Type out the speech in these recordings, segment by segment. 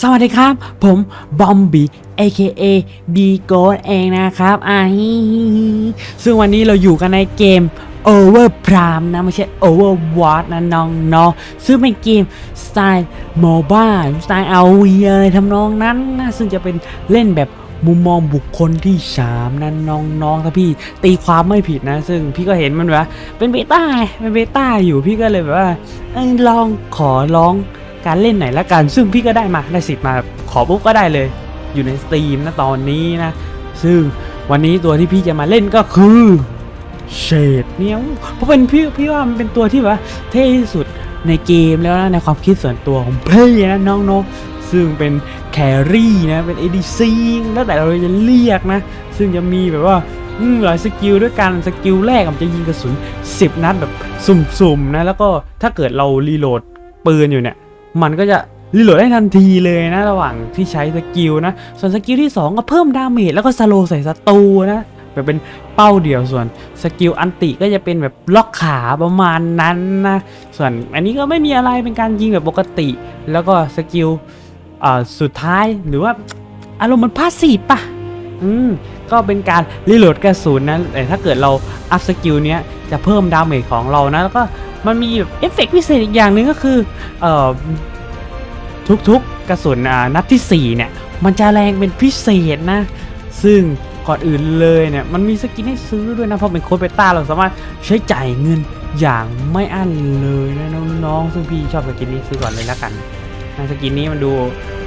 สวัสดีครับ ผมบอมบี้ AKA B g o d เองนะครับอ่าฮิฮิฮิซึ่งวันนี้เราอยู่กันในเกม Over Prime นะ ไม่ใช่ Overwatch นะน้องๆซึ่งเป็นเกมสไตล์ MOBA สไตล์ RV อะไรทำนองนั้นนะซึ่งจะเป็นเล่นแบบมุมมองบุคคลที่สามนน้องๆถ้าพี่ตีความไม่ผิดนะ ซึ่งพี่ก็เห็นมันแบบเป็นเบต้าเป็นเบต้าอยู่พี่ก็เลยแบบว่าลองขอร้อง การเล่นไหนละกัน ซึ่งพี่ก็ได้มาได้สิทธิ์มาขอปุ๊บก็ได้เลย อยู่ในสตรีมนะตอนนี้นะ ซึ่งวันนี้ตัวที่พี่จะมาเล่นก็คือเชดเนี่ยเพราะเป็นพี่พี่ว่ามันเป็นตัวที่แบบว่าเท่ที่สุดในเกมแล้วนะในความคิดส่วนตัวของพี่นะน้องๆซึ่งเป็นแครี่นะเป็น ADC แล้วแต่เราจะเรียกนะ ซึ่งจะมีแบบว่าหลายสกิลด้วยกันสกิลแรกมันจะยิงกระสุน 10 นัดแบบสุ่มๆนะ แล้วก็ถ้าเกิดเรารีโหลดปืนอยู่เนี่ย มันก็จะรีโหลดได้ทันทีเลยนะ ระหว่างที่ใช้สกิลนะ ส่วนสกิลที่ 2 ก็เพิ่มดาเมจแล้วก็สโลใส่ศัตรูนะแบบเป็นเป้าเดียวส่วนสกิลอันติก็จะเป็นแบบล็อกขาประมาณนั้นนะส่วนอันนี้ก็ไม่มีอะไรเป็นการยิงแบบปกติ แล้วก็สกิลสุดท้ายหรือว่าอารมณ์มันพาสซีฟปะอืม ก็เป็นการรีโหลดกระสุนนะแต่ถ้าเกิดเราอัพสกิลเนี้ยจะเพิ่มดาเมจของเรานะแล้วก็มันมีแบบเอฟเฟกต์พิเศษอีกอย่างหนึ่งก็คือเอ่อทุกๆกระสุนอ่านัดที่4เนี่ยมันจะแรงเป็นพิเศษนะ ซึ่งก่อนอื่นเลยเนี่ยมันมีสกินให้ซื้อด้วยนะเพราะเป็นโค้ดเบต้าเราสามารถใช้จ่ายเงินอย่างไม่อั้นเลยนะน้องๆซึ่งพี่ชอบสกินนี้ซื้อก่อนเลยแล้วกันสกินนี้มันดู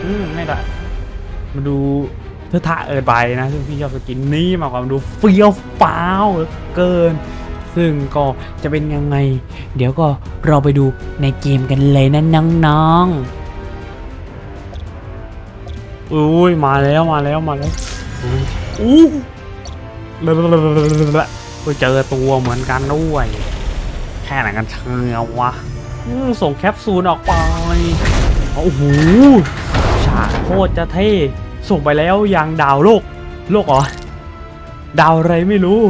อืมไม่ได้มันดู เทอะทะเอิดไปนะ ซึ่งพี่ชอบสกินนี้มากกว่ามดูเฟี้ยวฟ้าวเกิน ซึ่งก็จะเป็นยังไง เดี๋ยวก็เราไปดูในเกมกันเลยนะน้องๆอุ้ยมาแล้วมาแล้วมาแล้วอู้ไปเจอตัวเหมือนกันด้วยแค่ไหนกันเชียววะส่งแคปซูลออกไปโอ้โหฉากโคตรจะเท่ ส่งไปแล้วยังดาวโลก โลกเหรอดาวอะไรไม่รู้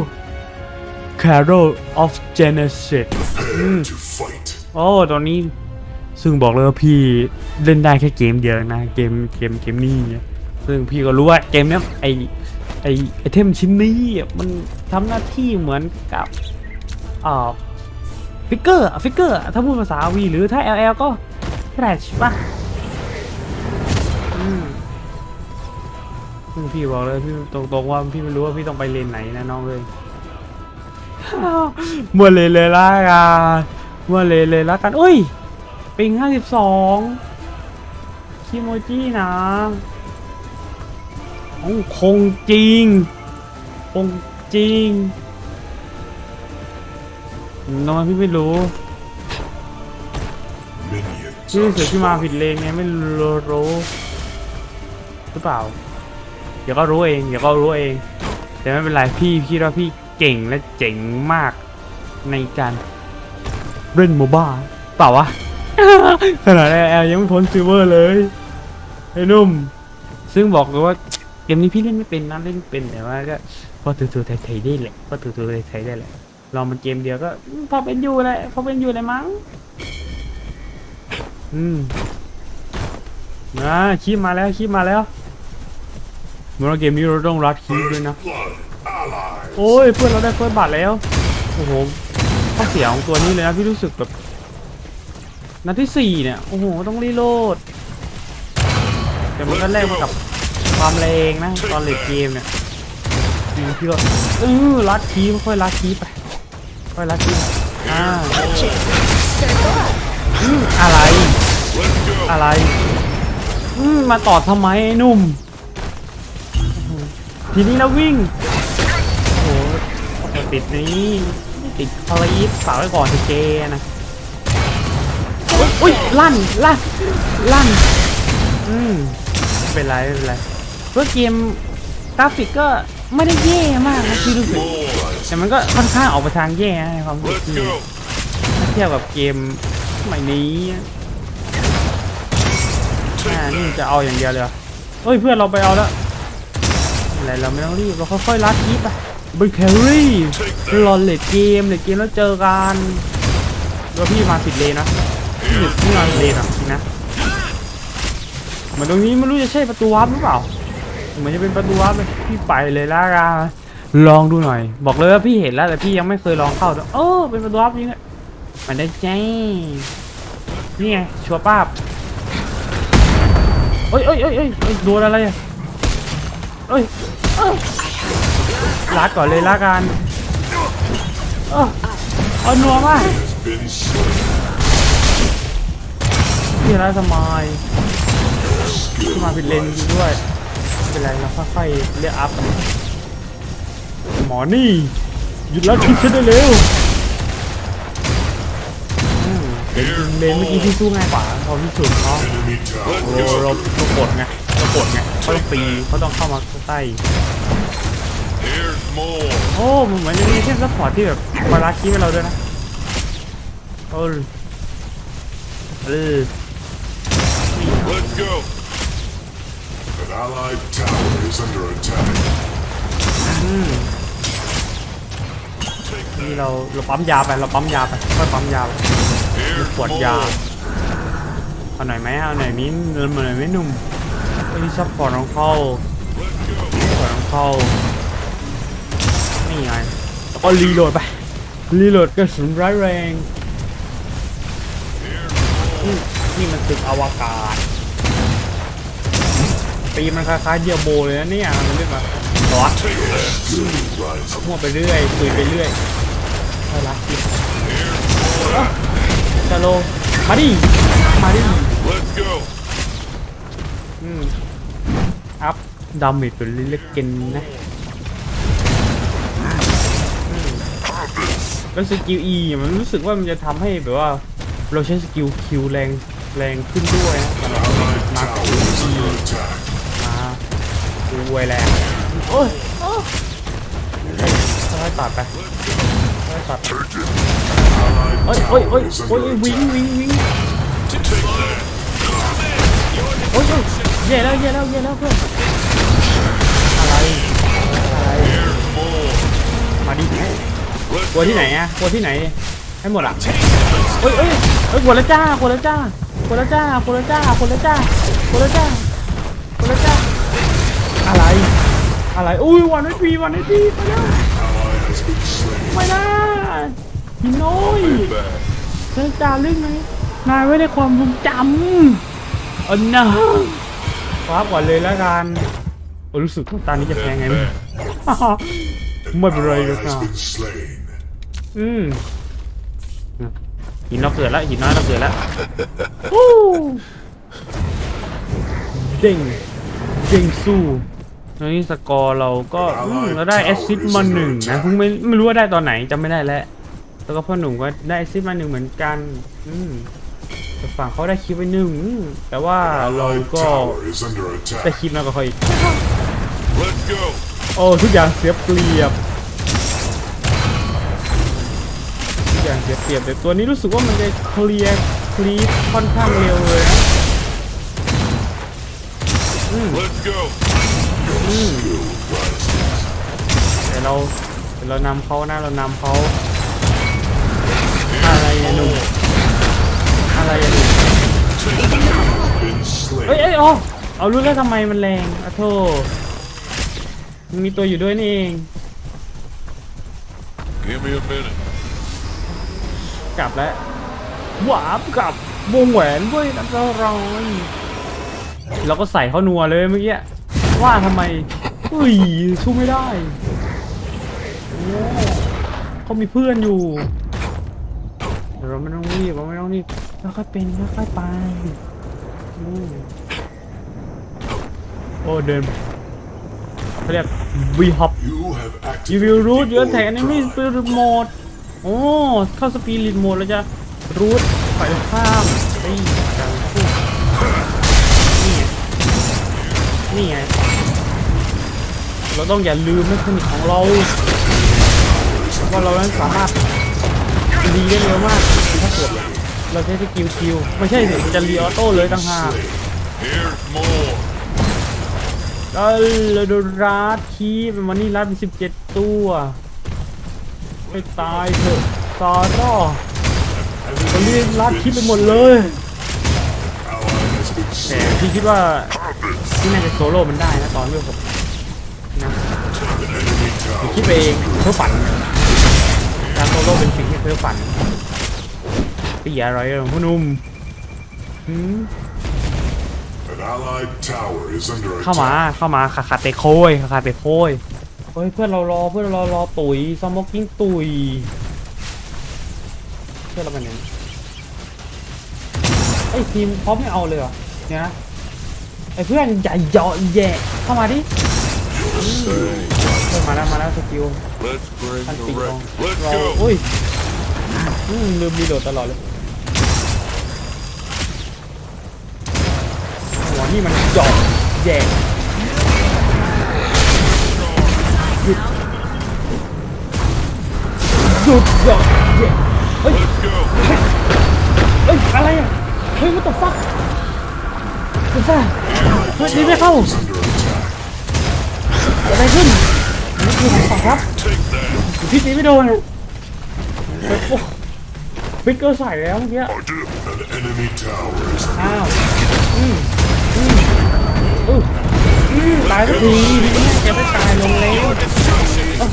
Carol of Genesis อืม to fight. โอ้ตอนนี้ ซึ่งบอกเลยว่าพี่เล่นได้แค่เกมเดียวนะ เกมเกมเกมนี้เนี่ยซึ่งพี่ก็รู้ว่าเกมเนี้ยไอไอไอเทมชิ้นนี้อะมันทำหน้าที่เหมือนกับอ่าฟิกเกอร์ฟิกเกอร์ถ้าพูดภาษาวีหรือถ้า LL ก็แฟลชป่ะอืม ซึ่งพี่บอกเลยพี่ตรงๆว่าพี่ไม่รู้ว่าพี่ต้องไปเลนไหนนะน้องเลยมัวเลยเลยละกันมัวเลยเลยละกันอุ้ยปิงห้าสิบสองคิโมจินะโอ้คงจริง คงจริงนอนพี่ไม่รู้ Minions พี่ are เสือพี่มาผิดเลนไงไม่รู้รู้หรือเปล่า เดี๋ยวก็รู้เองเดี๋ยวก็รู้เอง แต่ไม่เป็นไรพี่คิดว่าพี่เก่งและเจ๋งมากในการเล่นโมบ้าเปล่าวะขนาดแอลยังไม่พ้นซิลเวอร์เลยไอ้หนุ่ม ซึ่งบอกเลยว่าเกมนี้พี่เล่นไม่เป็นนะเล่นเป็นแต่ว่าก็พอถือๆไทยๆได้แหละพอถือๆไทยๆได้แหละลองมันเกมเดียวก็อืมพอเป็นอยู่แหละพอเป็นอยู่เลยมั้งอืมนะคีบมาแล้วคีบมาแล้ว เมื่อนเกมนี้เราต้องรัดคีบด้วยนะ โอ้ยเพื่อนเราได้เฟิร์สบัตรแล้ว โอ้โหข้อเสียของตัวนี้เลยนะพี่รู้สึกแบบนัดที่สี่เนี่ย โอ้โห ต้องรีโหลด แต่มันก็แลกกับความแรงนะ ตอนเลดเกมเนี่ยจริงพี่ก็เออรัดคีบค่อยรัดคีบไป ค่อยรัดคีบอ่าอะไร อะไร มาตอดทำไมไอ้นุ่ม ทีนี้เราวิ่ง โอ้โหติดนี้ติดคลีฟฝากไว้ก่อนทีเจนะอุ้ยลั่นลั่นลั่นอืมไม่เป็นไรไม่เป็นไรเพราะเกมกราฟิกก็ไม่ได้แย่มากนะที่รู้สึกแต่มันก็ค่อนข้างออกไปทางแย่นะในความรู้สึกที่ถ้าเทียบกับเกมสมัยนี้อ่านี่จะเอาอย่างเดียวเลยเอเฮ้ยเพื่อนเราไปเอาแล้ว อะไรเราไม่ต้องรีบเราค่อยๆลัดคลิปไปเบนแครี่รอเลดเกมเลดเกมแล้วเจอกันแล้วพี่มาผิดเลนนะพี่พี่มาผิดเลนอะจริงนะมือนตรงนี้ไม่รู้จะใช่ประตูวาร์ปหรือเปล่าเหมือนจะเป็นประตูวาร์ปเลยพี่ไปเลยละกันลองดูหน่อย บอกเลยว่าพี่เห็นแล้วแต่พี่ยังไม่เคยลองเข้าเออเป็นประตูวาร์ปจริงอะมันได้ใจนี่ไงชัวร์ป้าบเอ้ยเอ้ยเอ้ยเอ้ยโดนอะไรอะเอ้ย ลาดก่อนเลยละกันเออเอานัวมาก Been slain. พี่ร้ายสมายมาผิดเลนด้วยเป็นไรเราค่อยๆเรียกอัพหมอนี่หยุดแล้วทิ้งฉันได้เร็วเดี๋ยวยิงเลนเมื่อกี้พี่สู้ง่ายกว่าพอพี่สุดเนาะ Enemy tower เราเราเรากดไง เรากดไงเขาต้องปีเขาต้องเข้ามาใกล้ Here's more. โอ้มันเหมือนจะมีเช่นซัพพอร์ตที่แบบมาลักคีให้เราด้วยนะโอ้เออ Let's go. An allied tower is under attack. นี่เราเราปั๊มยาไปเราปั๊มยาไปค่อยปั๊มยาไป Here's ขวดยาเอาหน่อยไหมเอาหน่อยมิ้นเอาหน่อยไหมหนุ่ม ไอ้ที่ซัพพอร์ตของเขาซัพพอร์ตของเขานี่ไงแล้วก็รีโหลดไปรีโหลดกระสุนร้ายแรงนี่นี่มันตึกอวกาศปีมันคล้ายๆเดียโบเลยนะเนี่ยมันเรียกว่าหรอ Rising. มั่วไปเรื่อยคุยไปเรื่อยน่ารักจริงจะโลมาดิมาดิ Let's go. อืมอัพดาเมจเป็นเล็กเกนนะแล้วสกิล E มันรู้สึกว่ามันจะทำให้แบบว่า เราใช้สกิลคิวแรงแรงขึ้นด้วยนะสำหรับมา tower is under attack. มาดูไวแรงโอ้ยค่อยตัดไปค่อยตัดไป Allied โอ้ยโอ้ยโอ้ยโอ้ยวิ่งวิ่งวิ่ง Take that. โอ้ย โอ้ยแย่แล้วแย่แล้วแย่แล้วเพื่อนอะไรอะไร Here's more. มาดิ Let's กลัวที่ไหนอะกลัวที่ไหนให้หมดอะเอ้ยเอ้ยเอ้ยกลัวแล้วจ้ากลัวแล้วจ้ากลัวแล้วจ้ากลัวแล้วจ้ากลัวแล้วจ้ากลัวแล้วจ้ากลัวแล้วจ้าอะไรอะไรอุ้ยวันไม่ปีวันไม่ปีไปแล้ว Ally has been slain. ไม่นะพี่น้อย Back. เรื่องจาเรื่องไหนนายไว้ในความทรงจำอันนะค ว้าก่อนเลยแล้วกันโอ้รู้สึกว่าตานี้จะแพงไงไม่รู้ไม่เป็นไร Ally หรอกนะ has been slain. อืมหินเราเกิดแล้วหินน้อยเราเกิดแล้วฮู้เด้งเด้งสู้ตอนนี้สกอร์เราก็อืมเราได้แอสซิสต์มาหนึ่งนะเพิ่งไม่ไม่รู้ว่าได้ตอนไหนจำไม่ได้แล้วแล้วก็พ่อหนุ่มก็ได้แอสซิสต์มาหนึ่งเหมือนกัน อืม แต่ฝั่งเขาได้คลิปไปหนึ่งอืมแต่ว่าเรา Allied ก็ tower is under ได้ attack. คลิปมากกว่าเขาอีก Let's go. โอ้ทุกอย่างเสียเปรียบทุกอย่างเสียเปรียบแต่ตัวนี้รู้สึกว่ามันจะเคลียร์คลีปค่อนข้างเร็วเลยนะ Let's go. แต่เราแต่เรานำเขานะเรานำเขาอะไรอะหนุ่ม อะไรอะหนุ่ม Been เอ้ยเอ้ยอ๋อเอารู้แล้วทำไมมันแรงอะโทมันมีตัวอยู่ด้วยนี่เอง Give me a minute. กลับแล้วหวาบกลับวงแหวนด้วยอันตรายเราก็ใส่เขานัวเลยเมื่อกี้ว่าทำไมอุ้ยสู้ไม่ได้โอ้เขามีเพื่อนอยู่เดี๋ยวเราไม่ต้องรีบเราไม่ต้องรีบ ค่อยเป็นค่อยไปโอ้เดินเขาเรียกวีฮอป You will root your attack enemy spirit mode โอ้เข้าสปีริตโหมดแล้วจะรูทฝ่ายข้ามนี่การพูดนี่ไงนี่ไงเราต้องอย่าลืมเทคนิคของเราว่าเรานั้นสามารถรีได้เร็วมากถ้าเกิด เราใช้สกิลคิวไม่ใช่สิจะรีออโต้เลยต่างหากเออเราดนรัดคีมันนี่รัดเป็นสิบเจ็ดตัวไม่ตายเถอะซาร่าตอนนี้รัดคีไปหมดเลยแต่พี่คิดว่าที่น่าจะโซโล่มันได้นะตอนเวลหกนะผมคิดไปเองเพื่อฝันการโซโล่เป็นสิ่งที่เพื่อฝัน ปีอะไรอะพ่อหนุ่มหืม An allied tower is under เข้ามา attack. เข้ามาขาขาเตะโคยขาขาเตะโคยเฮ้ยเพื่อนเรารอเพื่อนเรารอตุ๋ยสมอกิ้งตุ๋ยเพื่อนเราเป็นยังไอ้ยทีมพร้อมไม่เอาเลยเหรอเนี่ยนะไอ้เพื่อนอย่าเหยาะแย่เข้ามาดิอืมเพื่อนมาแล้วมาแล้วสกิล Let's bring พัน the ปีกอง wreck. Let's รอ go. อุ้ยอืมลืมรีโหลดตลอดเลย นี่มันเหยาะแย่หยุดหยอดเย้เฮ้ย Let's go. เฮ้ยอะไรอะเฮ้ย what the fuck เฮ้ยเฮ้ยนี่ไม่เข้าเกิดอะไรขึ้นนี่คือของฝั่งครับพี่ตีไม่โดนฟิกเกอร์ใส่แล้วเมื่อกี้อ้าว ตายสักทีพี่แม่แกไม่ตายลงแล้วเอ้า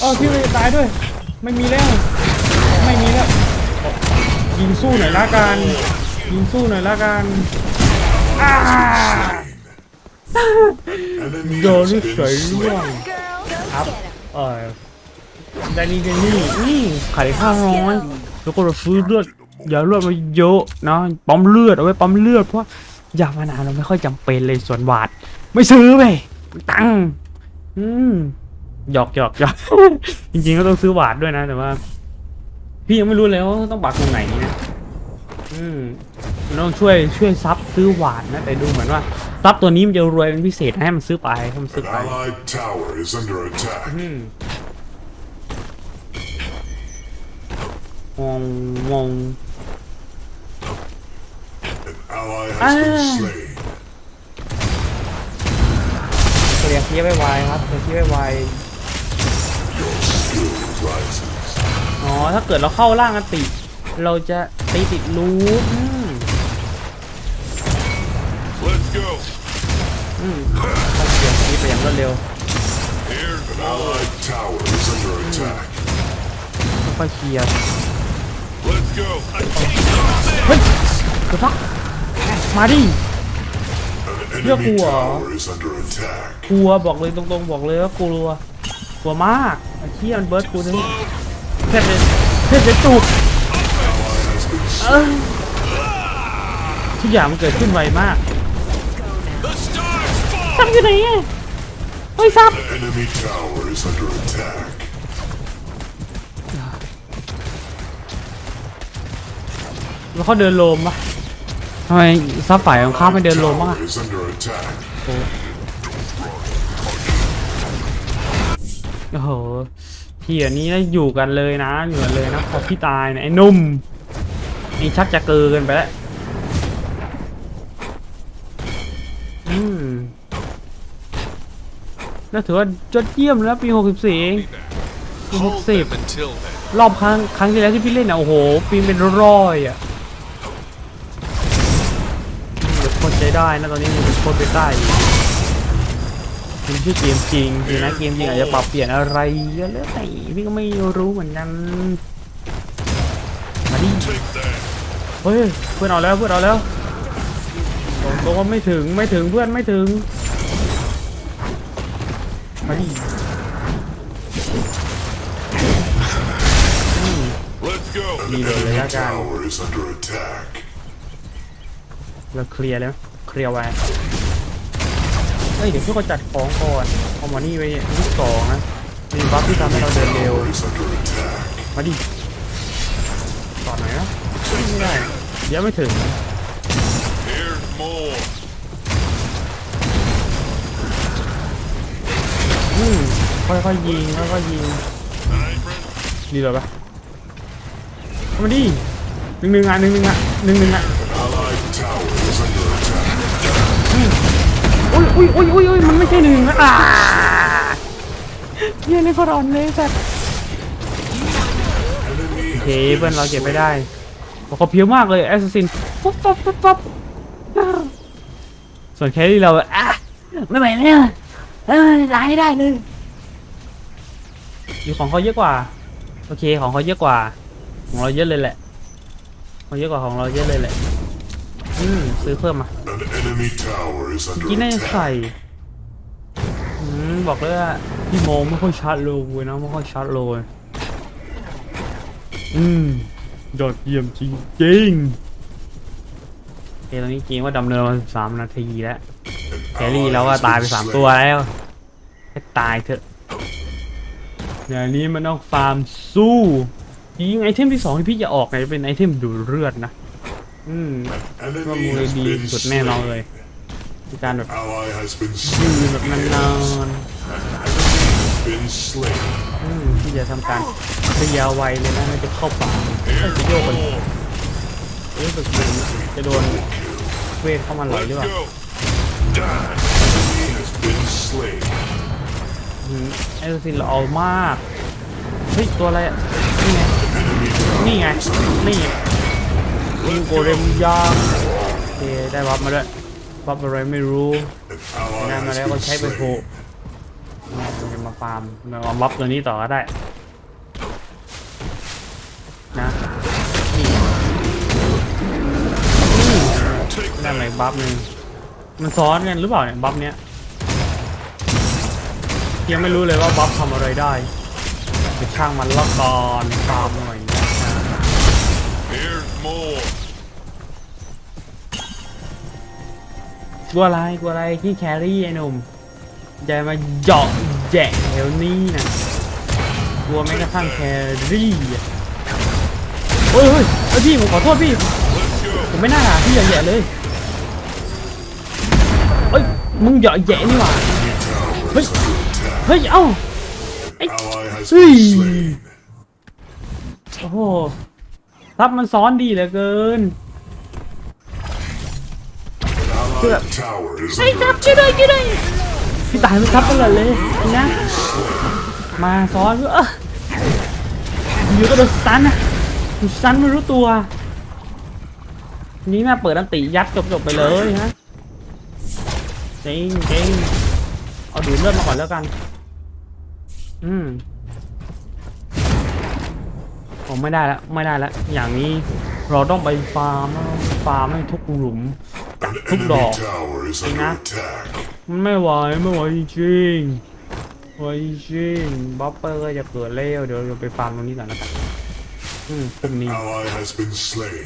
เอ้าพี่ไม่ตายด้วย ไม่มีแล้ว ไม่มีแล้ว ยิงสู้หน่อยละกัน ยิงสู้หน่อยละกันอ้า enemy โดน has นี่ been เฉยร่วง slain. ครับเออได้นี่ได้นี่นี่ขายข้าวน้อยแล้วก็เราซื้อเลือดอย่าเลือดมาเยอะนะปั๊มเลือดเอาไว้ปั๊มเลือดเพราะยามานานเราไม่ค่อยจำเป็นเลยส่วนบาท ไม่ซื้อไปตังค์อืมหยอกหยอกหยอก จริงๆก็ต้องซื้อบาทด้วยนะแต่ว่า พี่ยังไม่รู้เลยว่าต้องบาทตรงไหนนะอืมมันต้องช่วยช่วยซับซื้อหวานนะ แต่ดูเหมือนว่าซับตัวนี้มันจะรวยเป็นพิเศษให้มันซื้อไปให้มันซื้อ An ไป allied tower is under attack. อืมงงงง An ally has been Ah. slain. เคลียร์เคลียร์ไวๆครับเคลียร์เคลียร์ไวอ๋อถ้าเกิดเราเข้าล่างอันติ เราจะตีติดรูปอืมอืมต้องเคลียร์คีย์ไปอย่างรวดเร็วค่อยเคลียร์เฮ้ยเดี๋ยวพักมาดิ An Look, enemy wow. tower is under attack. กลัวบอกเลยตรงๆบอกเลยว่ากลัวกลัวมากไอ้เหี้ยมันเบิร์ดกูนี่เพชรเลยเพชรเลยจุก Has been เออทุกอย่างมันเกิดขึ้นไวมากซับอยู่ไหนอะเฮ้ยซับ An enemy tower is under attack. แล้วเขาเดินโลมปะ ทำไมซับฝ่ายของข้าไม่เดินโลมบ้าง Tower อะ is under attack. โอ้โหพี่อันนี้นะอยู่กันเลยนะอยู่กันเลยนะพอพี่ตายเนี่ยไอ้หนุ่มนี่ชักจะเกินไปแล้วอืมแล้วถือว่ายอดเยี่ยมแล้วปี 64เองปี Hold them 60 until then. รอบครั้งครั้งที่แล้วที่พี่เล่นอะโอ้โหปีนเป็นร้อยอะ ได้นะตอนนี้มันเป็นโคตรไปได้อยู่มันไม่ใช่เกมจริงจริงนะเกมจริงอาจจะปรับเปลี่ยนอะไรเยอะเลยแต่พี่ก็ไม่รู้เหมือนกันมาดิ Take that. เฮ้ยเพื่อนเอาแล้วเพื่อนเอาแล้วตรงตัวไม่ถึงไม่ถึงเพื่อนไม่ถึงมาดิ Let's go. An Leave it enemy like that. tower is under attack. เราเคลียร์แล้ว เคลียร์ไว้เฮ้ยเดี๋ยวพวกจัดของก่อนเอามานี่ไว้ลูกสองนะมีบัฟที่ทำให้เราเดินเร็ว มาดิต่อไหนอยนะไม่ได้เดี๋ยวไม่ถึงอืมค่อยๆยิงค่อยๆยิงดีเลยปะมาดิหนึ่งหนึ่งอะหนึ่งหนึ่งอะหนึ่งหนึ่งอะ อุ้ยอุ้ยอุ้ยอุ้ยอุ้ยมันไม่ใช่หนึ่งนะอ่าเฮียนี่ก็ร้อนเลยสัตว์โอเคเพื่อนเราเก็บไม่ได้โอ้เขาเพี้ยวมากเลยแอสซินปั๊บปั๊บปั๊บปั๊บส่วนแครี่เราอะไม่ไหวแล้วเออตายได้เลยอยู่ของเขาเยอะกว่า โอเคของเขาเยอะกว่า ของเราเยอะเลยแหละของเยอะกว่าของเราเยอะเลยแหละ อืมซื้อเพิ่มมา An enemy tower is กิน under ได้ attack. ใส่อืมบอกเลยว่าพี่โมไม่ค่อยชัดเลยเว้ยนะไม่ค่อยชัดเลยอืมยอดเยี่ยมจริงจริงๆโอเคตอนนี้เกมว่าดำเนินมาสามนาทีแล้วแครี่เราก็ตายไปสามตัวแล้วให้ตายเถอะอย่างนี้มันต้องฟาร์มสู้ยิงไอเทมที่สองที่พี่จะออกเนี่ยจะเป็นไอเทมดูดเลือดนะ อืม Enemy ว่ามูล has ดี been สุดแน่นอนเลย slain. มีการแบบ Ally has been ยื slain. นแบบนาน Been slain. ๆอืมที่จะทำการเคลียร์ไวเลยนะไม่จะเข้าป่าไม่จะโยกคนรู้สึกเหมือนจะโดนเวทเข้ามาหลอยหรือเปล่า Enemy has been slain. อืมไอ้ตัวสินเราเอามาก เฮ้ย ตัวอะไรอะนี่ไง นี่ไง นี่ ยิงโกเรมย่างโอเคได้บัฟมาด้วยบัฟอะไรไม่รู้ An ally ได้มาแล้วก็ใช้ไปโผ slain. มันจะมาฟาร์มมาบัฟตัวนี้ต่อก็ได้นะนี่ได้ไหมบัฟหนึ่งมันซ้อนกันหรือเปล่าเนี่ยบัฟเนี้ยยังไม่รู้เลยว่าบัฟทำอะไรได้ไปช่างมันละก่อนฟาร์มหน่อยนะ กลัวอะไรกลัวอะไรที่แครี่ไอ้หนุ่มอย่ามาเหยาะแยะแถวนี้นะกลัวแม้กระทั่งแครี่เฮ้ยเฮ้ยเฮ้ยพี่ผมขอโทษพี่ ผมไม่น่าด่าพี่เหยาะแยเลยเอ้ยมึงเหยาะแยะนี่หว่าเฮ้ยเฮ้ยเอ้า Ally has Hey. been slain. โอ้โหทับมันซ้อนดีเหลือเกิน Allied tower is ไอ้ under ทับช่วยด้วยช่วยด้วยพี่ตายไม่ทับกันเลยนะมาซ้อนเอออยู่ก็โดนสตันนะถูกสตันไม่รู้ตัว นี่แม่เปิดอันติยัดจบๆไปเลยฮะจริงจริงเอาดูดเลือดมาก่อนแล้วกัน อืมผมไม่ได้แล้วไม่ได้แล้วอย่างนี้เราต้องไปฟาร์มแล้วฟาร์มให้ทุกหลุม An Thúc enemy đỏ. tower is Anh under á. attack. มันไม่ไหวไม่ไหวจริงๆไหวจริงบ๊อบเปอร์ก็จะเกิดเร็วเดี๋ยวเราไปฟาร์มตรงนี้ก่อนนะครับอืมพรุ่งนี้ Ally has been slain.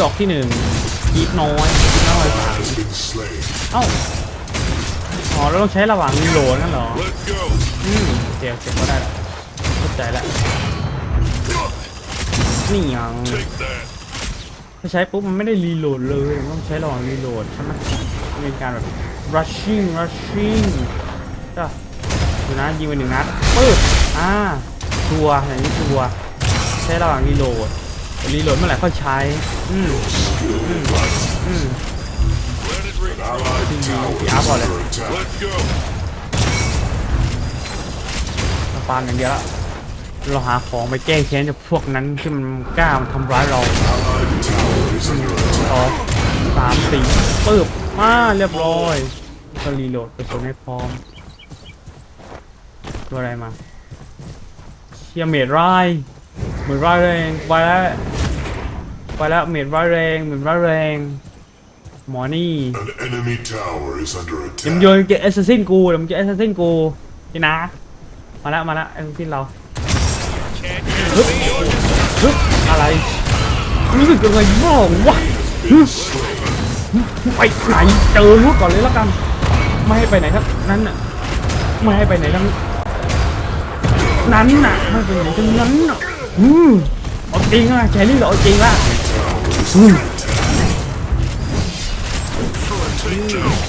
ดอกที่หนึ่งกีดน้อยกีดน้อยสาม Has been slain. เอ้าอ๋อเราต้องใช้ระหว่างรีโหลดนั่นเหรอ Let's go. อืมเดี๋ยวเก็บก็ได้ละเข้าใจละนี่ยัง Take that. ถ้าใช้ปุ๊บมันไม่ได้รีโหลดเลยมันต้องใช้ระหว่างรีโหลดใช่ไหมมันเป็นการแบบ rushing rushing ก็ดูนะยิงไปหนึ่งนัดปึ๊บอ่าชัวอย่างนี้ชัวใช้ระหว่างรีโหลดรีโหลดเมื่อไหร่ค่อยใช้ อืมอืมอืม Let it reach. Allied tower Yeah, is I want it. under attack. Let's go. เราฟาร์มอย่างเดียวละเราหาของไปแก้แค้นจากพวกนั้นที่มันกล้ามาทำร้ายเรา สองสามสี่ปึ๊บมาเรียบร้อยก็รีโหลดไปส่วนให้พร้อมตัวอะไรมาเชียเมดไรายเหมือนร้ายแรงไปแล้วไปแล้วเมดร้ายแรงเหมือนร้ายแรงหมอนี่เดี๋ยวมันโยนเก็บแอสซัสซินกูเดี๋ยวมันจะแอสซัสซินกูนี่นะมาแล้วมาแล้วแอสซัสซินเราฮึบฮึบอะไร รู้สึกยังไงบ้างวะฮึบไปไหนเจอรู้ก่อนเลยแล้วกัน ไม่ให้ไปไหนทั้งนั้นน่ะ ไม่ให้ไปไหนทั้งนั้นน่ะ ไม่ไปไหนทั้งนั้นน่ะอืมเอาจริงอะแครี่เราเอาจริงละอืม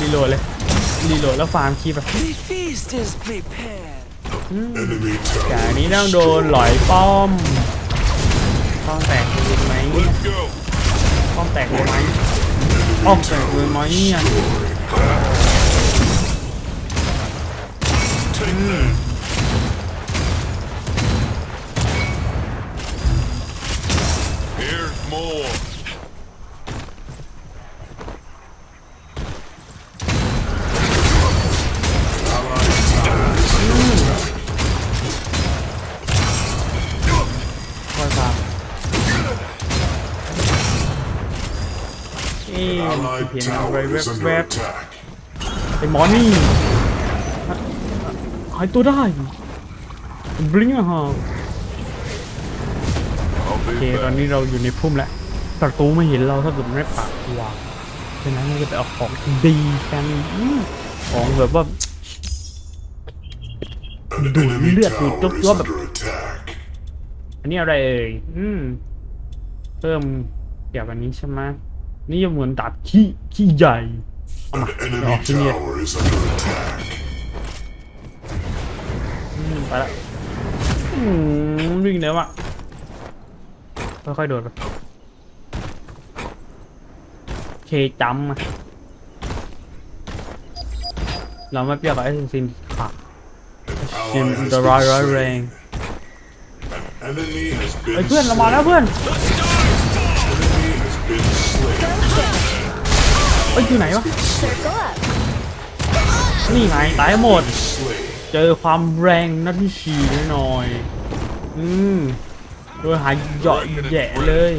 รีโหลดเลย รีโหลดแล้วฟาร์มคีย์แบบ The feast is prepared. Enemy แต่ tower อันนี้ต้องโดนหลอยป้อม ป้อมแตกเลยไหมป้อมแตกเลยไหมป้อมแตกเลยไหมเนี่ย เห็นอะไร tower is แว under บ attack. ๆไอ้หมอนี่หายตัวได้บลิงอะฮะ I'll โอ be เคตอน back. นี้เราอยู่ในพุ่มแล้วประตูไม่เห็นเราถ้าเกิดไม่ปากวางฉะนั้นเราจะไปเอาของดีกันอืมของแบบว่า An Đuổi enemy lượt thì tower tốt is quá mà. under attack. อันนี้อะไรเอ่ยอืมเพิ่มเกี่ยวกับนี้ใช่ไหม นี่จะเหมือนดาบขี้ขี้ใหญ่ An enemy Oh, sí, mira. tower is under attack. อืมไปละอืมวิ่งเร็วอะค่อยๆโดดไปเคจัมป์อะเราไม่เปรียกกับไอ้ซินขาด Ally ซิน has จะร้อยร้อย been แร slain. ง Enemy has ไอ้ been เพื่อนเรามาแล้วเพื่อน เอ้ยอยู่ไหนวะ นี่ไงตายหมด เจอความแรงนัดที่สี่น่อยอืมโดยหายเหยาะแย่เลย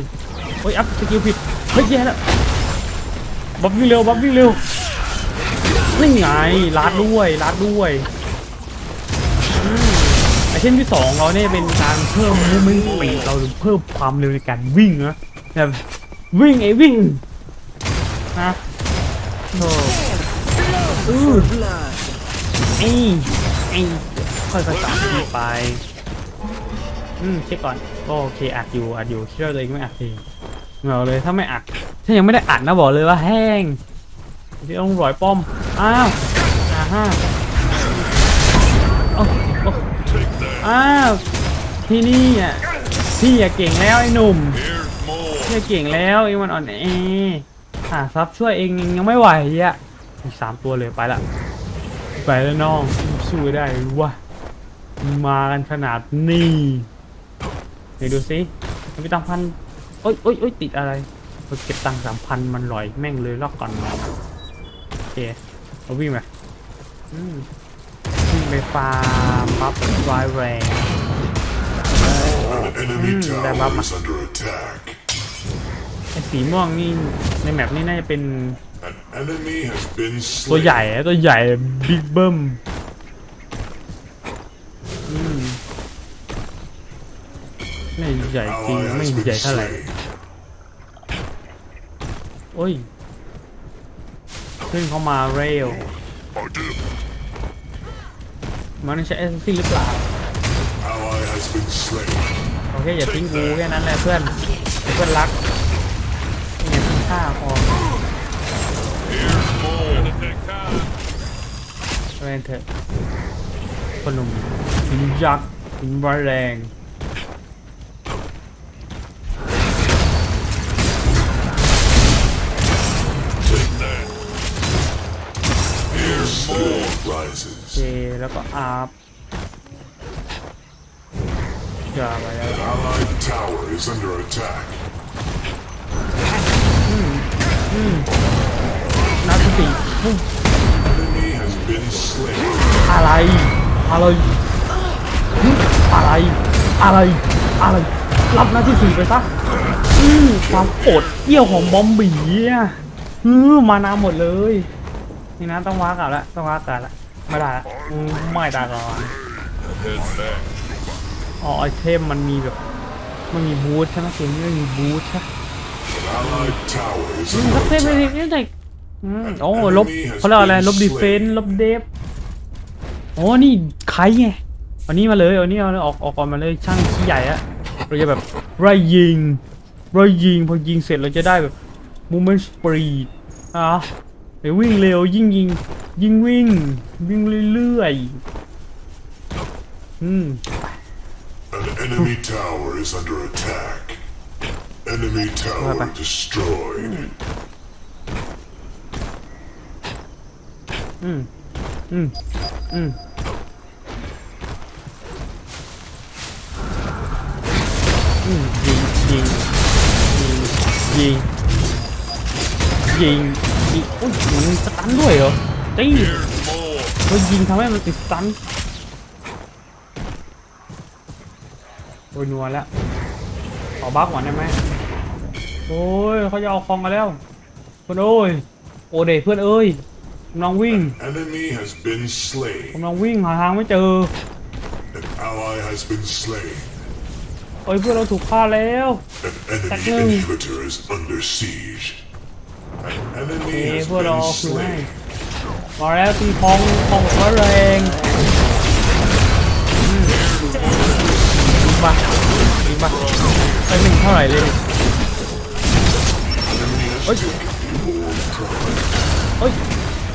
เฮ้ยอัพสกิลผิด เฮ้ยแย่แล้วบัฟวิ่งเร็วบัฟวิ่งเร็วนี่ไงลาดด้วยลาดด้วยไอเทมที่สองเราเนี่ยเป็นการเพิ่มมูเมนต์ปีเราเพิ่มความเร็วในการวิ่งนะแบบวิ่งไอวิ่งนะ โธ่อือไอ้ไอ้ค่อยๆตามที่ไป อืมเช็คก่อนก็โอเคอัดอยู่อัดอยู่คิดว่าตัวเองไม่อัดเองเหงาเลยถ้าไม่อัดถ้ายังไม่ได้อัดนะบอกเลยว่าแห้งที่ต้องร้อยป้อม อ้าวอ่าฮะอ้าวที่นี่อะพี่อย่าเก่งแล้วไอ้หนุ่มพี่อย่าเก่งแล้วไอ้มันอ่อนแอ หาซับช่วยเองยังไม่ไหวอะอีกสามตัวเลยไปละ ไปแล้วน้อง สู้ได้วะมากันขนาดนี้เดี๋ยวดูสิมีตังค์พันโอ้ยโอ้ยโอ้ยติดอะไรเราเก็บตังค์สามพันมันลอยแม่งเลยลอกก่อนโอเคเอาวิ่งไปอืมวิ่งไปฟาร์มบัฟร้ายแรง An enemy Mm, that tower mama. Is under attack. ไอ้สีม่วงนี่ในแมปนี่น่าจะเป็น An enemy has been ตัว slain. ใหญ่อะตัวใหญ่บิ๊กเบิ้มอืมไม่ใหญ่จริง Ally ไม่ has ใหญ่ been เท่าไหร่ slain. โอ้ยขึ้นเข้ามาเร็วมันใช้เอสซีหรือเปล่า Ally has been slain. โอเคอย่าทิ้งกูแค่นั้นแหละเพื่อนเพื่อนรัก ฆ่าพอเล่นเถอะคนหนุ่มถึงยักษ์ถึงร้ายแรงโอเคแล้วก็อาบอย่าไปแล้ว นัดสติอะไร อะไร อะไร อะไร อะไร รับหน้าที่สี่ไปซะความโอดเยี่ยวของบอมบีอะอือมานาหมดเลย นี่นะต้องว้ากลับแล้วต้องว้ากลับแล้วไม่ได้ละไม่ได้ก่อนอ๋อไอเทมมันมีแบบมันมีบูทใช่ไหมเกมนี้มันมีบูทใช่ Allied tower is อืม under สักเทมเลย attack. นี่ไงอืมโอ้ลบเขาเรียกอะไรลบดีเฟนส์ลบเดฟโอ้นี่ใครไงเอานี่มาเลยเอานี่เอาออกออกก่อนมาเลยช่างขี้ใหญ่อะเราจะแบบไล่ยิงไล่ยิงพอยิงเสร็จเราจะได้แบบ movement speed อะเดี๋ยววิ่งเร็วยิ่งยิงยิ่งวิ่งวิ่งเรื่อยๆอืม An enemy tower is under attack. Enemy tower Bye-bye. destroyed. อืม อืม อืม อืม ยิง ยิง ยิง ยิง ยิงยิงอุ้ยมันสตันด้วยเหรอตีเขายิงทำให้มันติดสตันโอ้ยนัวแล้วขอบัฟก่อนได้ไหม โอ้ยเขาจะเอาคองกันแล้วเพื่อนเอ้ยโอเดเพื่อนเอ้ยกำลังวิ่ง Enemy has been slain. กำลังวิ่งหาทางไม่เจอ An ally has been slain. เอ้ยเพื่อนเราถูกฆ่าแล้ว An enemy Second. inhibitor is under siege. An เอ้ enemy ย has เพื่อนเรา been เอาคือให้ slain. มาแล้วตีพองพองร้อยแรงอืมยิงมายิงมาไอ้ยหนึ่งเท่าไหร่เลย นี่ Enemy has taken the old pride. เอ้ย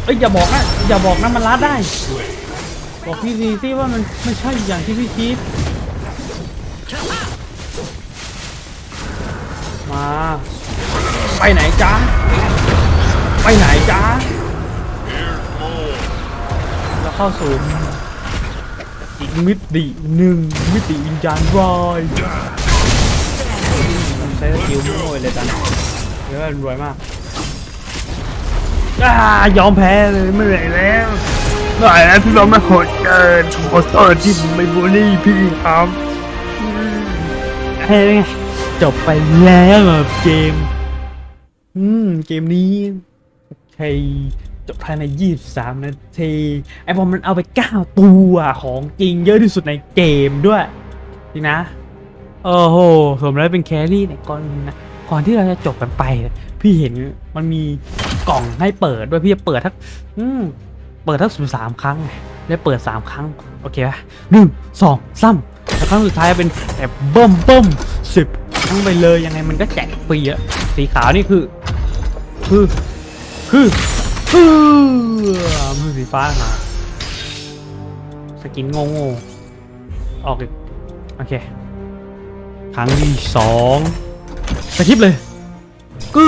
เอ้ยอย่าบอกนะอย่าบอกนะมันลัดได้ บอกพี่ทีสิว่ามันไม่ใช่อย่างที่พี่คิดมา ไปไหนจ๊ะไปไหนจ๊ะแล้วเข้าสู่อีกมิติหนึ่งมิติวิญญาณวายใช้สกิลมั่วเลยจัน เยอะรวยมากอ่ายอมแพ้เลยไม่ไหวแล้วไม่ไหวแล้วพี่เราไม่โหดเกินขอโทษที่ผมไม่บูลลี่พี่ครับเฮ้ยจบไปแล้วกับเกม อืม เกมนี้ใช่จบภายใน 23 นาที ไอพอมันเอาไป 9 ตัวของจริงเยอะที่สุดในเกมด้วยจริงนะ โอ้โห สมแล้วเป็นแครี่เนี่ยก่อนนะ ก่อนที่เราจะจบกันไป พี่เห็นมันมีกล่องให้เปิดด้วยพี่จะเปิดทั้งอืมเปิดทั้งสิบสามครั้งไงได้เปิดสามครั้งโอเคปะหนึ่งสองสามแล้วครั้งสุดท้ายเป็นแบบเบิ่มเบิ่มสิบครั้งไปเลยยังไงมันก็แจกฟรีอะสีขาวนี่คือ คือคือคือมือสีฟ้ามาสกินโง่ๆออกอีกโอเค ครั้งที่สอง สกิปเลยกู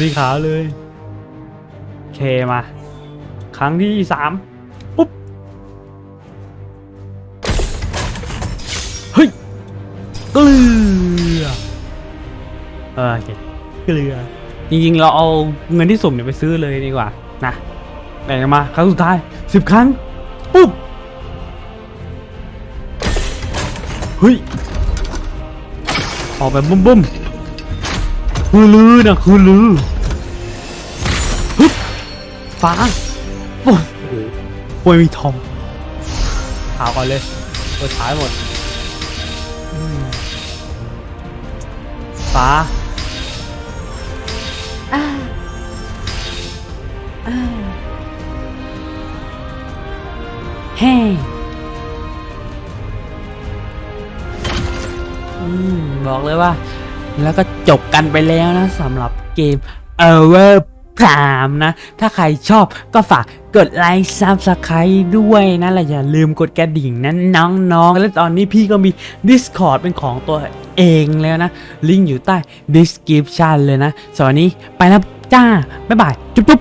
สีขาวเลยเคมา ครั้งที่สามปุ๊บ เฮ้ยเกลือเออโอเคเกลือ จริงๆ เราเอาเงินที่สุ่มเนี่ยไปซื้อเลยดีกว่า นะแบ่งกันมา ครั้งสุดท้ายสิบครั้ง ปุ๊บ เฮ้ย ออกแบบบุ้มบุ้มๆ คือลือนะคือลือฮึบฟ้าโอ้โหโอ้ยมีทอมหาก่อนเลยเปิดท้ายหมดอืมฟ้าอ่าอ่าเฮ้อืมบอกเลยว่า แล้วก็จบกันไปแล้วนะสำหรับเกม Over Prime นะ ถ้าใครชอบก็ฝากกดไลค์ซับสไครต์ด้วยนะและอย่าลืมกดกระดิ่งนะน้องๆ แล้วตอนนี้พี่ก็มี Discord เป็นของตัวเองแล้วนะ ลิงก์อยู่ใต้ description เลยนะสวันนี้ไปแล้วจ้า บ๊ายบาย จุ๊บ